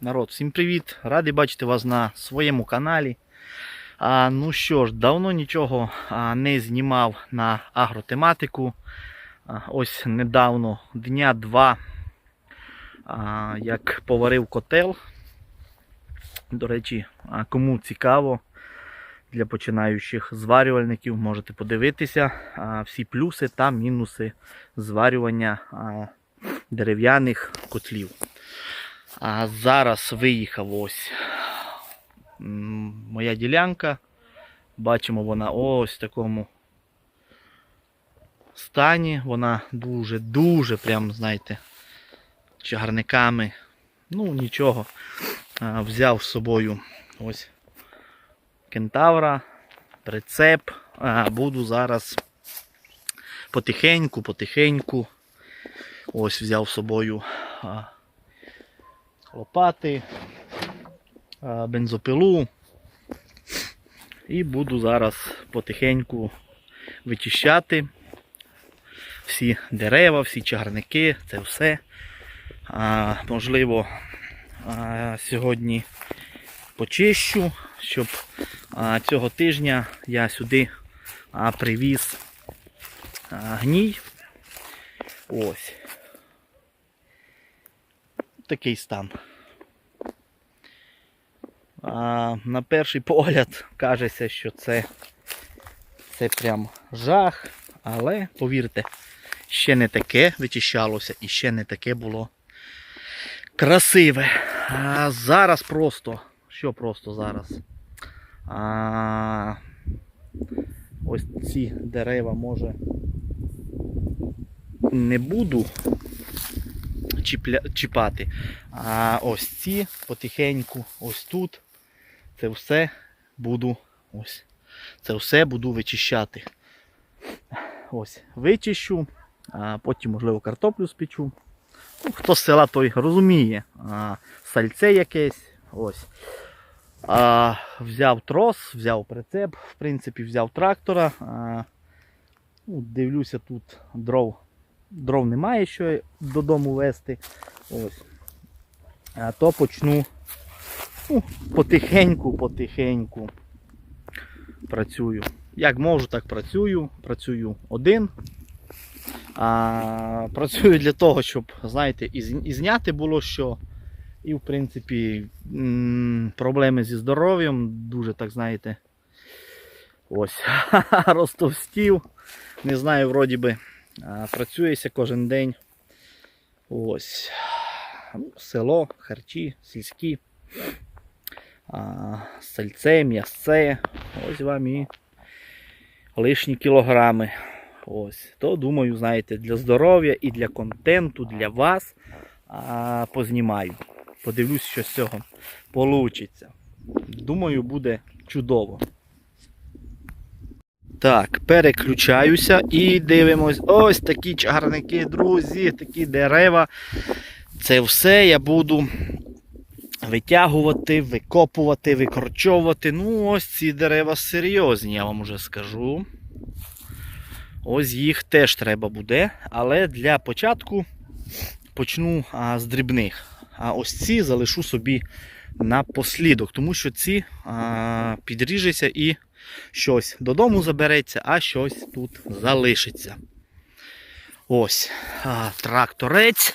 Народ, всім привіт! Радий бачити вас на своєму каналі. А, ну що ж, давно нічого а, не знімав на агротематику. А, ось недавно, дня два, а, як поварив котел. До речі, а, кому цікаво для починаючих зварювальників, можете подивитися а, всі плюси та мінуси зварювання а, дерев'яних котлів. А зараз виїхав ось моя ділянка. Бачимо, вона ось в такому стані. Вона дуже-дуже, прям, знаєте, чагарниками. Ну, нічого. Взяв з собою ось кентавра, прицеп. А, Буду зараз потихеньку, потихеньку. Ось взяв з собою. Лопати, бензопилу. І буду зараз потихеньку вичищати всі дерева, всі чагарники, це все. А, можливо, а, сьогодні почищу, щоб а, цього тижня я сюди а, привіз а, гній. Ось. Такий стан. А, на перший погляд кажеться, що це, це прям жах, але повірте, ще не таке вичищалося і ще не таке було красиве. А зараз просто, що просто зараз? А, ось ці дерева може не буду чіпати. А ось ці потихеньку, ось тут. Це все буду ось. Це все буду вичищати. Ось, вичищу, а потім, можливо, картоплю спечу. Ну, хто з села, той розуміє. А, сальце якесь. Ось. А, взяв трос, взяв прицеп, в принципі, взяв трактора. А, ну, дивлюся, тут дров дров немає, що додому вести. Ось. А то почну ну, потихеньку, потихеньку працюю. Як можу, так працюю. Працюю один. А, працюю для того, щоб, знаєте, і зняти було що. І, в принципі, проблеми зі здоров'ям, дуже так знаєте. Ось, розтовстів. Не знаю, вроді би. Працюється кожен день. Ось. Ну, Село, харчі, сільські. Сальце, м'ясце. Ось вам і лишні кілограми. Ось. То думаю, знаєте, для здоров'я і для контенту, для вас а, познімаю. Подивлюсь, що з цього вийде. Думаю, буде чудово. Так, переключаюся і дивимось. Ось такі чагарники, друзі, такі дерева. Це все я буду витягувати, викопувати, викорчовувати. Ну, ось ці дерева серйозні, я вам уже скажу. Ось їх теж треба буде. Але для початку почну а, з дрібних. А ось ці залишу собі на послідок, тому що ці а, підріжеться і щось додому забереться, а щось тут залишиться. Ось а, тракторець.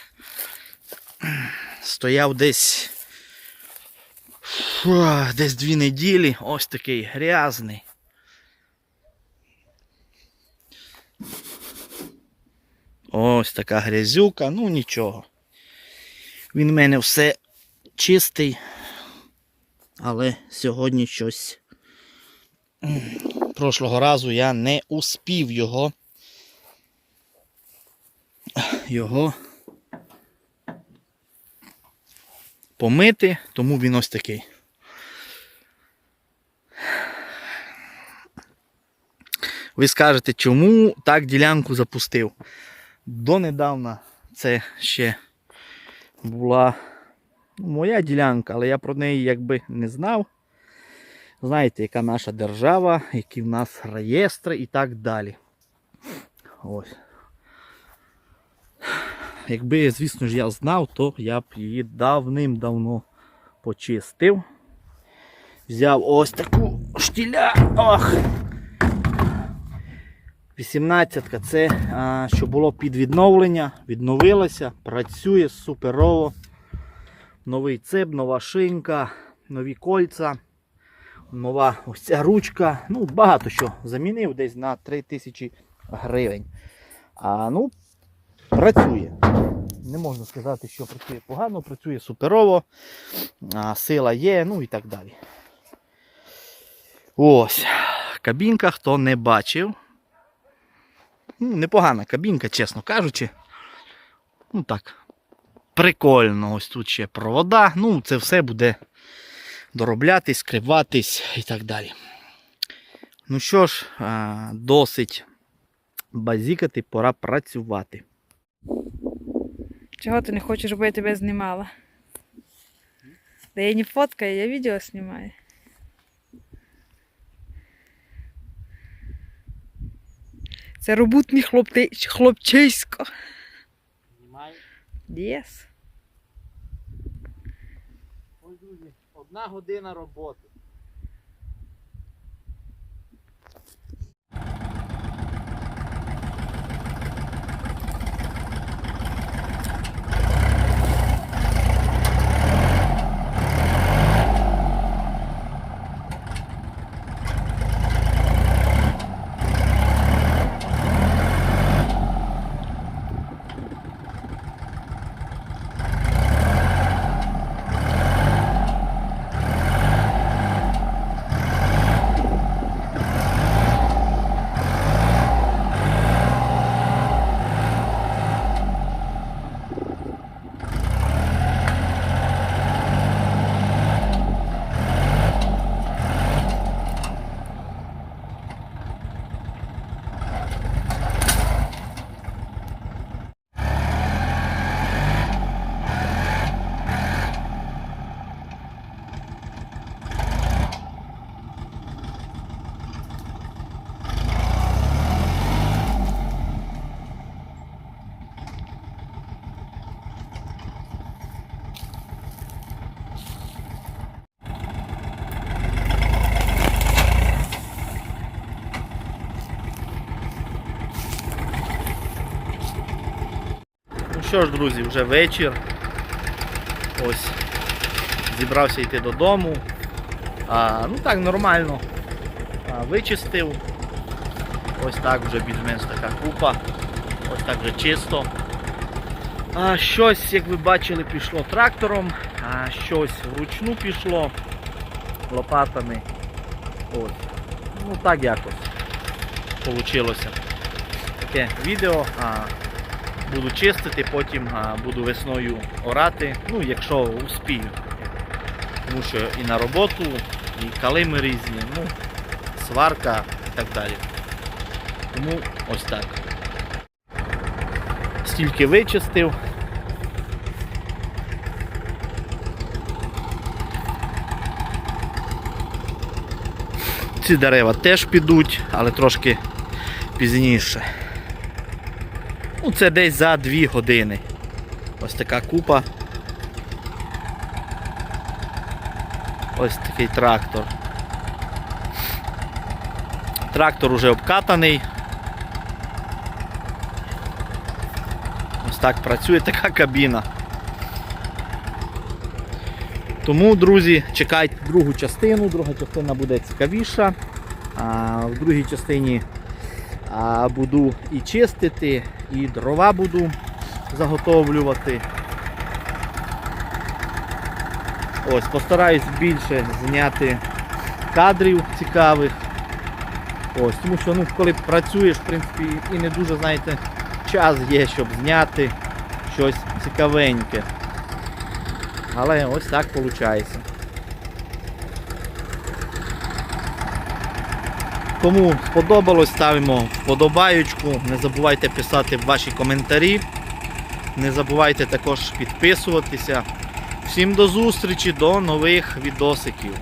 Стояв десь фу, десь дві неділі. Ось такий грязний. Ось така грязюка, ну нічого. Він в мене все чистий, але сьогодні щось прошлого разу я не успів його його помити, тому він ось такий. Ви скажете, чому так ділянку запустив? Донедавна це ще була моя ділянка, але я про неї якби не знав. Знаєте, яка наша держава, які в нас реєстри і так далі. Ось. Якби, звісно ж, я знав, то я б її давним-давно почистив. Взяв ось таку штіля. Ох! 18-ка це а, що було під відновлення, відновилося, працює суперово. Новий цеп, нова шинка, нові кольця, нова ось ця ручка. Ну, багато що замінив десь на 3000 гривень. А, ну, працює. Не можна сказати, що працює погано, працює суперово, а, сила є, ну і так далі. Ось. Кабінка, хто не бачив. Ну, непогана кабінка, чесно кажучи. Ну так. Прикольно. Ось тут ще провода. Ну, це все буде дороблятись, скриватись і так далі. Ну що ж, досить базікати, пора працювати. Чого ти не хочеш, щоб я тебе знімала? Да я не фоткаю, я відео знімаю. Це робутний хлопти... хлопчисько. Yes. Ось, друзі, одна година роботи. Що ж, друзі, вже вечір. Ось зібрався йти додому. А, ну так, нормально. А, вичистив. Ось так вже більш-менш така купа. Ось так вже чисто. А, щось, як ви бачили, пішло трактором, а щось вручну пішло лопатами. Ось. Ну так якось получилося. Таке відео. А, буду чистити, потім буду весною орати, ну якщо успію. Тому що і на роботу, і калими різні, ну, сварка і так далі. Тому ось так. Стільки вичистив. Ці дерева теж підуть, але трошки пізніше. Ну, це десь за 2 години. Ось така купа. Ось такий трактор. Трактор уже обкатаний. Ось так працює така кабіна. Тому, друзі, чекайте другу частину, друга частина буде цікавіша. А в другій частині а, буду і чистити, і дрова буду заготовлювати. Ось, постараюсь більше зняти кадрів цікавих. Ось, тому що ну, коли працюєш, в принципі, і не дуже, знаєте, час є, щоб зняти щось цікавеньке. Але ось так виходить. Кому сподобалось, ставимо вподобаючку. Не забувайте писати ваші коментарі. Не забувайте також підписуватися. Всім до зустрічі, до нових відосиків.